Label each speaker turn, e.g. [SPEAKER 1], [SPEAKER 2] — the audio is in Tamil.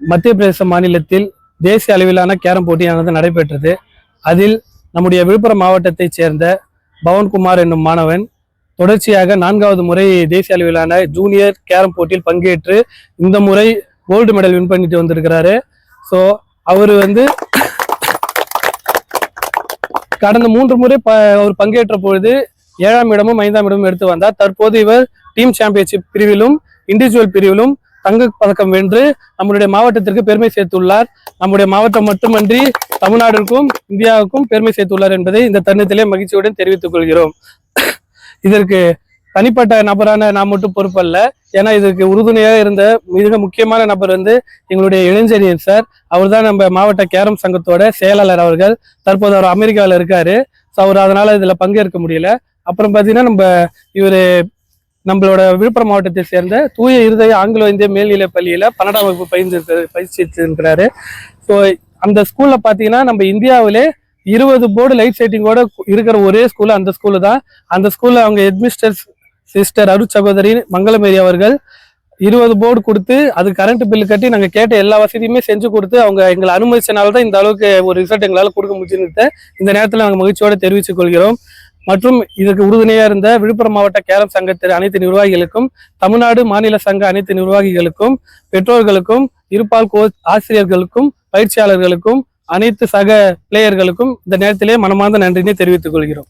[SPEAKER 1] மத்திய பிரதேச மாநிலத்தில் தேசிய அளவிலான கேரம் போட்டியானது நடைபெற்றது. அதில் நம்முடைய விழுப்புரம் மாவட்டத்தைச் சேர்ந்த பவன்குமார் என்னும் மாணவன் தொடர்ச்சியாக நான்காவது முறை தேசிய அளவிலான ஜூனியர் கேரம் போட்டியில் பங்கேற்று இந்த முறை கோல்டு மெடல் வின் பண்ணிட்டு வந்திருக்கிறாரு. ஸோ அவர் வந்து கடந்த மூன்று முறை ப அவர் பங்கேற்ற பொழுது ஏழாம் இடமும் ஐந்தாம் இடமும் எடுத்து வந்தார். தற்போது இவர் டீம் சாம்பியன்ஷிப் பிரிவிலும் இண்டிவிஜுவல் பிரிவிலும் தங்க பதக்கம் வென்று நம்மளுடைய மாவட்டத்திற்கு பெருமை சேர்த்துள்ளார். நம்முடைய மாவட்டம் மட்டுமன்றி தமிழ்நாடுக்கும் இந்தியாவுக்கும் பெருமை சேர்த்துள்ளார் என்பதை இந்த தருணத்திலே மகிழ்ச்சியுடன் தெரிவித்துக் கொள்கிறோம். இதற்கு தனிப்பட்ட நபரான நான் மட்டும் பொறுப்பல்ல. ஏன்னா இதற்கு உறுதுணையாக இருந்த மிக முக்கியமான நபர் வந்து எங்களுடைய இளைஞரியன் சார். அவர் தான் நம்ம மாவட்ட கேரம் சங்கத்தோட செயலாளர் அவர்கள். தற்போது அவர் அமெரிக்காவில் இருக்காரு. ஸோ அவர் அதனால இதில் பங்கேற்க முடியல. அப்புறம் பார்த்தீங்கன்னா நம்ம இவர் நம்மளோட விழுப்புரம் மாவட்டத்தை சேர்ந்த தூய இருதய ஆங்கிலோ இந்திய மேல்நிலை பள்ளியில பன்னெண்டாம் வகுப்பு பயின்று பயிற்சித்திருக்கிறாரு ஸோ அந்த ஸ்கூல்ல பார்த்தீங்கன்னா நம்ம இந்தியாவிலே இருபது போர்டு லைட் செட்டிங்கோட இருக்கிற ஒரே ஸ்கூல் அந்த ஸ்கூலு தான். அந்த ஸ்கூல்ல அவங்க ஹெட்மிஸ்டர் சிஸ்டர் அருட் சகோதரி மங்களமேரி அவர்கள் இருபது போர்டு கொடுத்து அது கரண்ட் பில்லு கட்டி நாங்கள் கேட்ட எல்லா வசதியுமே செஞ்சு கொடுத்து அவங்க எங்களை அனுமதிச்சனால தான் இந்த அளவுக்கு ஒரு ரிசல்ட் எங்களால் கொடுக்க முடிஞ்சுன்னு இந்த நேரத்தில் நாங்கள் மகிழ்ச்சியோடு தெரிவித்துக் கொள்கிறோம். மற்றும் இதற்கு உறுதுணையாக இருந்த விழுப்புரம் மாவட்ட கேரம் சங்கத்தின் அனைத்து நிர்வாகிகளுக்கும் தமிழ்நாடு மாநில சங்க அனைத்து நிர்வாகிகளுக்கும் பெற்றோர்களுக்கும் இருபால் கோ ஆசிரியர்களுக்கும் பயிற்சியாளர்களுக்கும் அனைத்து சக பிளேயர்களுக்கும் இந்த நேரத்திலே மனமார்ந்த நன்றினை தெரிவித்துக் கொள்கிறோம்.